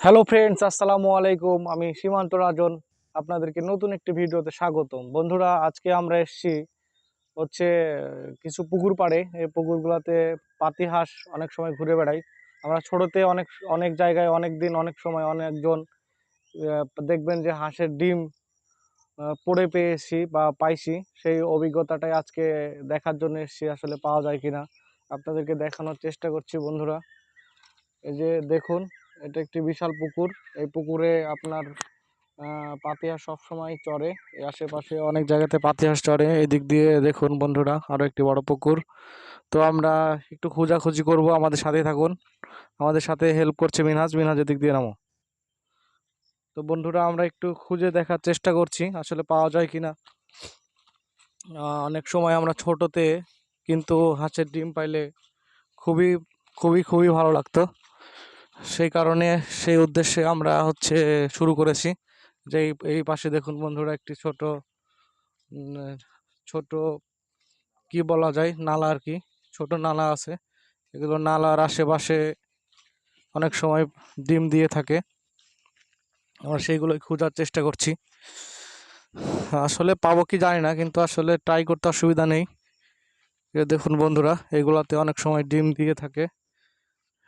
Hello friends আসসালামু আলাইকুম। আমি সীমান্ত রাজন। আপনাদেরকে নতুন একটি ভিডিওতে স্বাগতম। বন্ধুরা, আজকে আমরা এসেছি হচ্ছে, কিছু পুকুর পাড়ে। এই পুকুরগুলোতে পাতি হাঁস অনেক সময় ঘুরে বেড়াই। আমরা ছোটোতে অনেক অনেক জায়গায়, অনেক দিন, অনেক সময় অনেকজন দেখবেন যে হাঁসের ডিম পড়ে পেয়েছি বা পাইছি। সেই অভিজ্ঞতাটাই আজকে দেখার জন্য এসেছি, আসলে পাওয়া যায় কিনা। আপনাদেরকে দেখানোর চেষ্টা করছি বন্ধুরা। এই যে দেখুন এটা একটি বিশাল পুকুর। এই পুকুরে আপনার পাতিহাঁস সবসময় চড়ে। এই আশেপাশে অনেক জায়গাতে পাতিহাঁস চড়ে। এদিক দিয়ে দেখুন বন্ধুরা আরও একটি বড় পুকুর। তো আমরা একটু খোঁজাখুঁজি করব, আমাদের সাথে থাকুন। আমাদের সাথে হেল্প করছে মিনহাজ। মিনহাজ, এদিক দিয়ে নামো। তো বন্ধুরা, আমরা একটু খুঁজে দেখার চেষ্টা করছি, আসলে পাওয়া যায় কি না অনেক সময় আমরা ছোটতে কিন্তু হাঁসের ডিম পাইলে খুবই খুবই খুবই ভালো লাগতো। সেই কারণে সেই উদ্দেশ্যে আমরা হচ্ছে শুরু করেছি। যে এই পাশে দেখুন বন্ধুরা একটি ছোট ছোট কি বলা যায়? নালা আর কি। ছোট নালা আছে। এগুলো নালার আশেপাশে অনেক সময় ডিম দিয়ে থাকে। আমরা সেইগুলোই খোঁজার চেষ্টা করছি। আসলে পাবো কি জানি না, কিন্তু আসলে ট্রাই করতে অসুবিধা নেই। দেখুন বন্ধুরা, এগুলাতে অনেক সময় ডিম দিয়ে থাকে।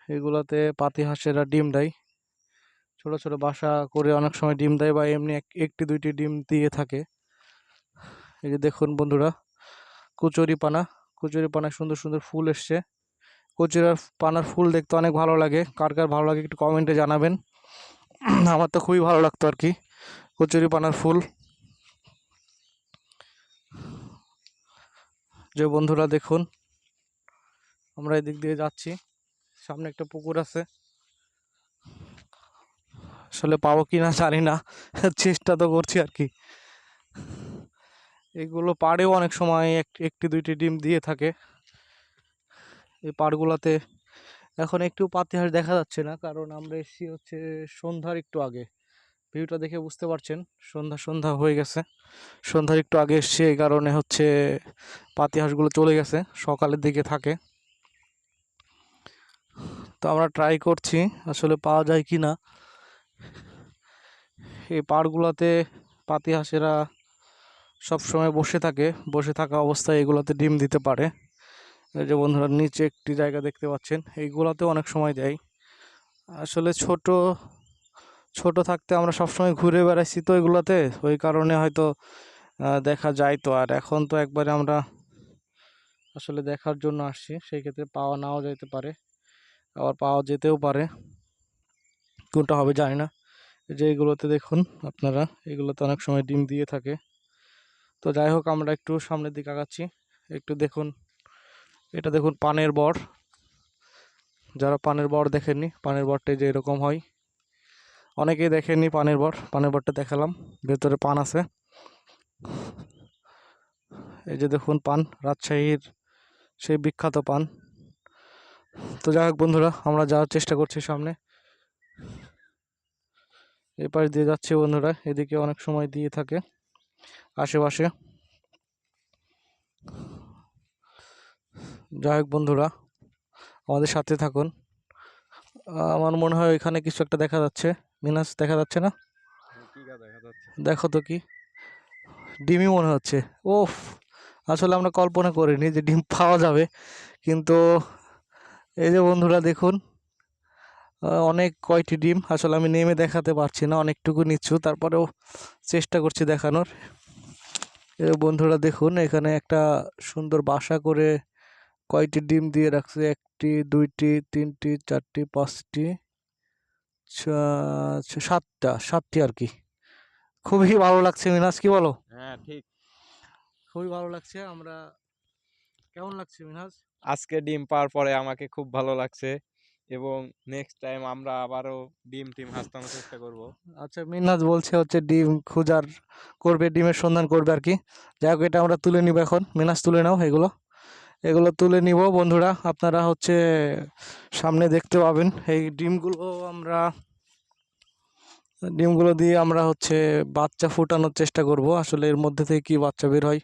এগুলাতে পাতি হাঁসেরা ডিম দেয়। ছোট ছোট বাসা করে অনেক সময় ডিম দেয় বা এমনি এক- একটি, দুইটি ডিম দিয়ে থাকে। এই যে দেখুন বন্ধুরা, কচুরি পানা। কচুরি পানায় সুন্দর সুন্দর ফুল এসছে। কচুরি পানার ফুল দেখতে অনেক ভালো লাগে। কার কার ভালো লাগে একটু কমেন্টে জানাবেন। আমার তো খুবই ভালো লাগতো আর কি কচুরি পানার ফুল। যে বন্ধুরা দেখুন, আমরা এদিক দিয়ে যাচ্ছি। সামনে একটা পুকুর আছে। আসলে পাবো কি না জানি না। চেষ্টা তো করছি আর কি। এগুলো পাড়েও অনেক সময় এক- একটি, দুইটি ডিম দিয়ে থাকে। এই পাড়গুলোতে এখন একটু পাতিহাঁস দেখা যাচ্ছে না, কারণ আমরা এসেছি হচ্ছে সন্ধ্যার একটু আগে। ভিউটা দেখে বুঝতে পারছেন, সন্ধ্যা সন্ধ্যা হয়ে গেছে। সন্ধ্যার একটু আগে এসছি, এই কারণে হচ্ছে পাতিহাঁসগুলো চলে গেছে, সকালের দিকে থাকে। তো আমরা ট্রাই করছি, আসলে পাওয়া যায় কি না। এই পাড়গুলোতে পাতি পাতিহাঁসেরা সবসময় বসে থাকে, বসে থাকা অবস্থায় এগুলোতে ডিম দিতে পারে। যে বন্ধুরা, নিচে একটি জায়গা দেখতে পাচ্ছেন, এইগুলোতে অনেক সময় দেয়। আসলে ছোট ছোট থাকতে আমরা সবসময় ঘুরে বেড়াইছি তো এগুলোতে, ওই কারণে হয়তো দেখা যায় তো। আর এখন তো একবারে আমরা আসলে দেখার জন্য আসছি, সেই ক্ষেত্রে পাওয়া নাও যেতে পারে। আবার পাওয়া যেতেও পারে। কোনটা হবে জানি না যে এগুলোতে দেখুন আপনারা, এগুলোতে অনেক সময় ডিম দিয়ে থাকে। তো যাই হোক, আমরা একটু সামনের দিকে আগাচ্ছি। একটু দেখুন, এটা দেখুন পানের বর। যারা পানের বর দেখেননি, পানের বরটা যে এরকম হয়। অনেকেই দেখেননি পানের বর, পানের বরটা দেখালাম, ভেতরে পান আছে। এই যে দেখুন পান, রাজশাহীর সেই বিখ্যাত পান। তো যাই হোক বন্ধুরা, আমরা যাওয়ার চেষ্টা করছি সামনে। এপাশ দিয়ে যাচ্ছে বন্ধুরা, এদিকে অনেক সময় দিয়ে থাকে আশেপাশে। যাই হোক বন্ধুরা, আমাদের সাথে থাকুন। আমার মনে হয় এখানে কিছু একটা দেখা যাচ্ছে। মিনাস, দেখা যাচ্ছে না? দেখো তো কি। ডিমই মনে হচ্ছে। ওফ, আসলে আমরা কল্পনা করিনি যে ডিম পাওয়া যাবে, কিন্তু এই যে বন্ধুরা দেখুন অনেক কয়টি ডিম আসলে আমি নেমে দেখাতে পারছি না অনেকটুকু নিচ্ছু তারপরেও চেষ্টা করছি দেখানোর। বন্ধুরা দেখুন এখানে একটা সুন্দর বাসা করে কয়টি ডিম দিয়ে রাখছে একটি দুইটি তিনটি চারটি পাঁচটি সাতটা সাতটি আর কি। খুবই ভালো লাগছে মিনাস কি বলো? হ্যাঁ ঠিক। খুবই ভালো লাগছে আমরা কেমন লাগছে মিনাজ আজকে ডিম পাওয়ার পরে আমাকে খুব ভালো লাগছে এবং নেক্সট টাইম আমরা আবারও ডিম, টিম হাসতানোর চেষ্টা করব। আচ্ছা মিনাজ বলছে হচ্ছে ডিম খোঁজার করবে, ডিমের সন্ধান করবে আর কি। যাই হোক, এটা আমরা তুলে নিব এখন। মিনাজ তুলে নাও এগুলো। এগুলো তুলে নিব। বন্ধুরা, আপনারা হচ্ছে সামনে দেখতে পাবেন। এই ডিমগুলো আমরা, ডিমগুলো দিয়ে আমরা হচ্ছে বাচ্চা ফুটানোর চেষ্টা করব। আসলে এর মধ্যে থেকে কি বাচ্চা বের হয়,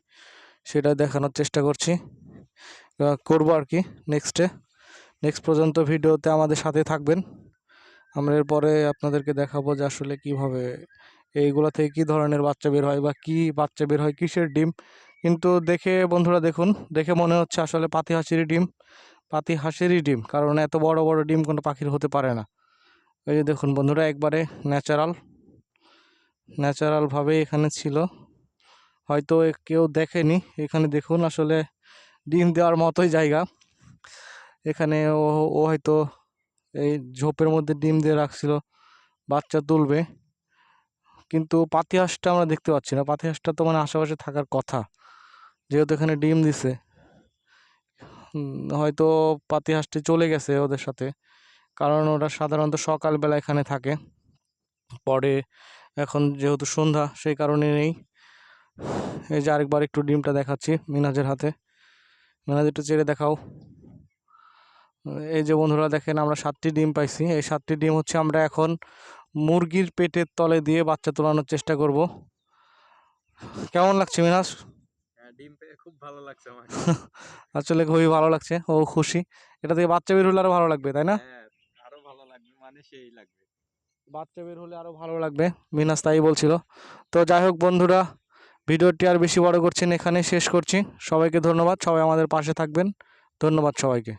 সেটা দেখানোর চেষ্টা করছি। করব আর কি নেক্সটে নেক্সট পর্যন্ত ভিডিওতে আমাদের সাথে থাকবেন। আমরা এরপরে আপনাদেরকে দেখাবো যে আসলে কীভাবে এইগুলো থেকে কি ধরনের বাচ্চা বের হয় বা কি বাচ্চা বের হয়, কিসের ডিম। কিন্তু দেখে বন্ধুরা দেখুন, দেখে মনে হচ্ছে আসলে পাতি হাঁসেরই ডিম। পাতি হাঁসেরই ডিম, কারণ এত বড় বড় ডিম কোনো পাখির হতে পারে না। এই যে দেখুন বন্ধুরা, একবারে ন্যাচারাল ন্যাচারালভাবে এখানে ছিল। হয়তো কেউ দেখেনি। এখানে দেখুন আসলে ডিম দেওয়ার মতোই জায়গা। এখানে ও ও হয়তো এই ঝোপের মধ্যে ডিম দিয়ে রাখছিল, বাচ্চা তুলবে। কিন্তু পাতি হাঁসটা আমরা দেখতে পাচ্ছি না। পাতি হাঁসটা তো মানে আশেপাশে থাকার কথা। যেহেতু এখানে ডিম দিছে হয়তো পাতি হাঁসটি চলে গেছে ওদের সাথে। কারণ ওরা সাধারণত সকালবেলা এখানে থাকে। পরে এখন যেহেতু সন্ধ্যা, সেই কারণে নেই। এই যে আরেকবার একটু ডিমটা দেখাচ্ছি মিনাজের হাতে। মিনাজ একটু চেড়ে দেখাও। এই যে বন্ধুরা দেখেন আমরা সাতটি ডিম পাইছি। এই সাতটি ডিম হচ্ছে আমরা এখন মুরগির পেটের তলে দিয়ে বাচ্চা তোলানোর চেষ্টা করব। কেমন লাগছে মিনাজ হ্যাঁ ডিম পেয়ে খুব ভালো লাগছে আমার আসলে খুবই ভালো লাগছে ও খুশি। এটা থেকে বাচ্চা বের হলে আরও ভালো লাগবে তাই না? হ্যাঁ আরও ভালো লাগবে মানে সেই লাগবে। বাচ্চা বের হলে আরও ভালো লাগবে মিনাস তাই বলছিল। তো যাই হোক বন্ধুরা ভিডিওটি আর বেশি বড় করছেন এখানে শেষ করছি। সবাইকে ধন্যবাদ, সবাই আমাদের পাশে থাকবেন। ধন্যবাদ সবাইকে।